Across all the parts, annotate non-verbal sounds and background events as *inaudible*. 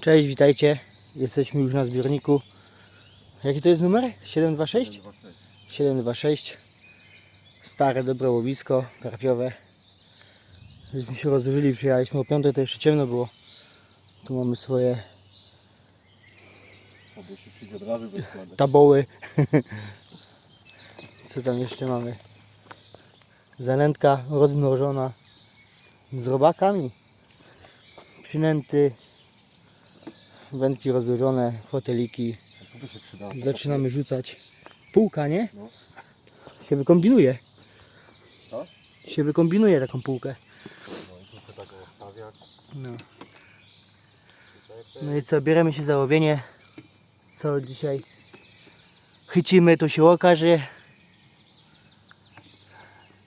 Cześć, witajcie. Jesteśmy już na zbiorniku. Jaki to jest numer? 726? 726. Stare, dobre łowisko, karpiowe. Żeśmy się rozłożyli, przyjechaliśmy o 5, to jeszcze ciemno było. Tu mamy swoje taboły. *laughs* Co tam jeszcze mamy? Zanętka rozmrożona z robakami. Przynęty. Wędki rozłożone, foteliki. Zaczynamy rzucać. Półka, nie? No. Się wykombinuje. Co? Się wykombinuje taką półkę. No obstawiać. No. No i co, bierzemy się za łowienie. Co dzisiaj chycimy, to się okaże.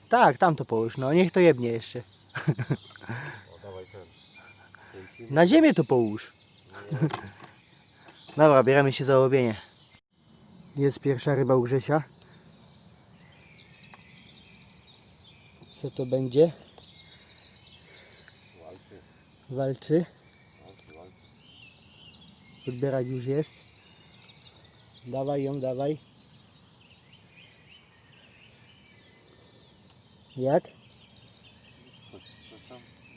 Tak, tam to połóż, no niech to jebnie jeszcze. *laughs* O, dawaj ten. Piękny. Na ziemię to połóż. *laughs* Dobra, bierzemy się za łowienie. Jest pierwsza ryba u Grzesia. Co to będzie? Walczy, Walczy. Podbierać już jest. Dawaj ją, dawaj. Jak?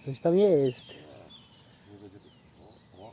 Coś tam jest. Nie będzie... O, o.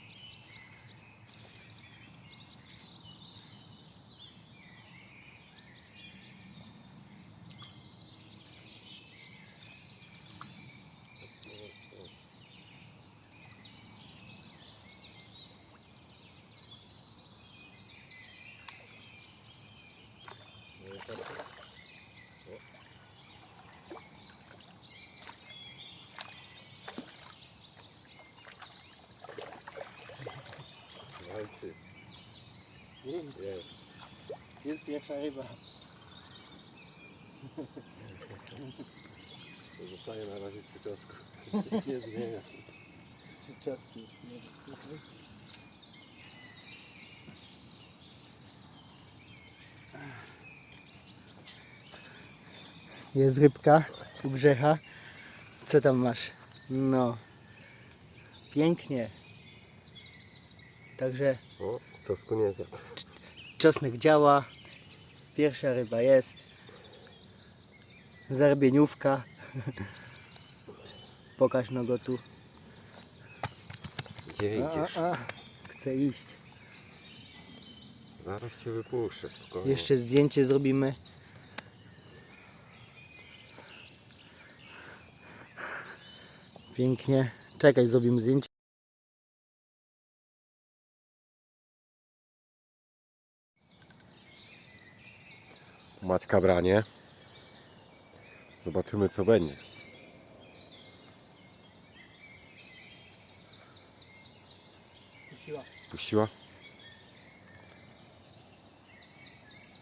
Walczy. Jest, Jest. jest pierwsza ryba. To zostaje na razie przy ciosku. *laughs* Nie zmienia. Przyczaski. Jest rybka u Grzecha. Co tam masz? No. Pięknie. Także O, ciosku nie zjadł. czosnek działa. Pierwsza ryba jest. Zarbieniówka. *laughs* Pokaż nogo tu. Gdzie idziesz? A, a, Chcę iść. Zaraz cię wypuszczę spokojnie. Jeszcze zdjęcie zrobimy. Pięknie. Czekaj, zrobimy zdjęcie. Maćka branie. Zobaczymy co będzie. Puściła. Puściła?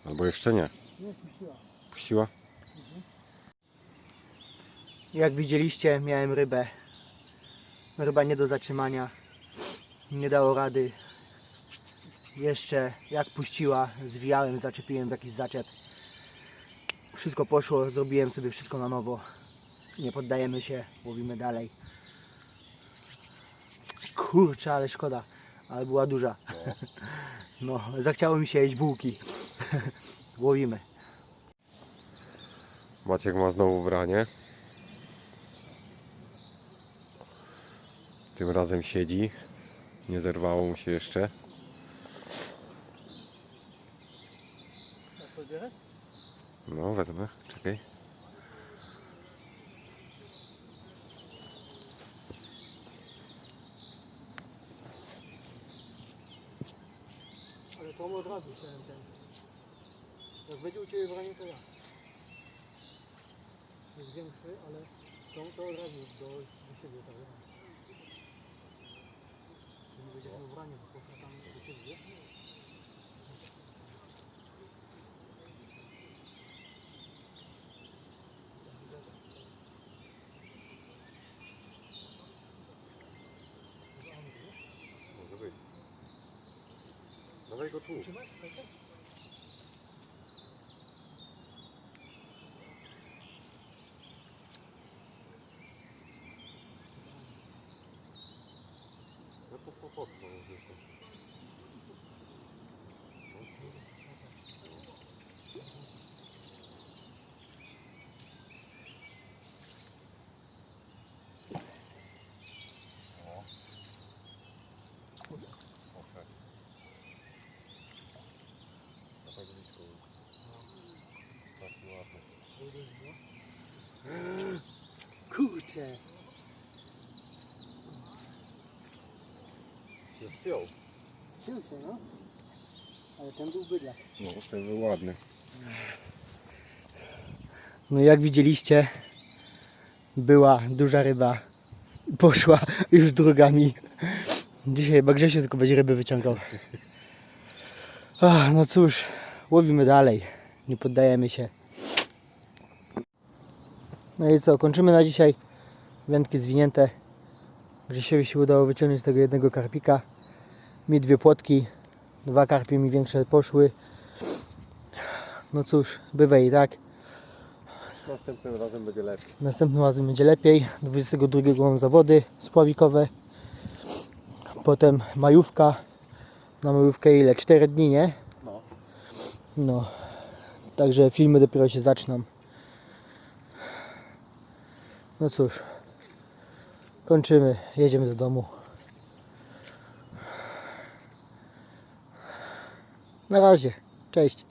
Albo jeszcze nie. Nie, puściła. Puściła? Jak widzieliście, miałem rybę. Ryba nie do zatrzymania. Nie dało rady. Jeszcze jak puściła, zwijałem, zaczepiłem w jakiś zaczep. Wszystko poszło, zrobiłem sobie wszystko na nowo. Nie poddajemy się, łowimy dalej. Kurczę, ale szkoda, ale była duża. No, zachciało mi się jeść bułki. Łowimy. Maciek ma znowu branie. Tym razem siedzi. Nie zerwało mu się jeszcze. No, wezmę. Czekaj. Ale to od razu chciałem ten. Jak będzie u Ciebie branie, to ja. Jest większy, ale tą to od razu do, do siebie tak. ja. To nie będzie branie, bo tam do siebie, wiesz? Dawaj go tu. No to po po co mówię to? Okej. No tak blisko. Taki ładny. Kurczę. Się wpiął. Wziął się, no. Ale ten był bydlak. No, ten był ładny. No jak widzieliście, była duża ryba. Poszła już drogami. Dzisiaj chyba Grzesiu tylko będzie ryby wyciągał. Ach, no cóż, łowimy dalej. Nie poddajemy się. No i co, kończymy na dzisiaj. Wędki zwinięte. Grzesiowi się udało wyciągnąć tego jednego karpika. Mi dwie płotki. Dwa karpie mi większe poszły. No cóż, bywa i tak. Następnym razem będzie lepiej. Następnym razem będzie lepiej. 22 mam zawody spławikowe. Potem majówka. Na majówkę ile? 4 dni, nie? No. No. Także filmy dopiero się zaczną. No cóż. Kończymy. Jedziemy do domu. Na razie. Cześć.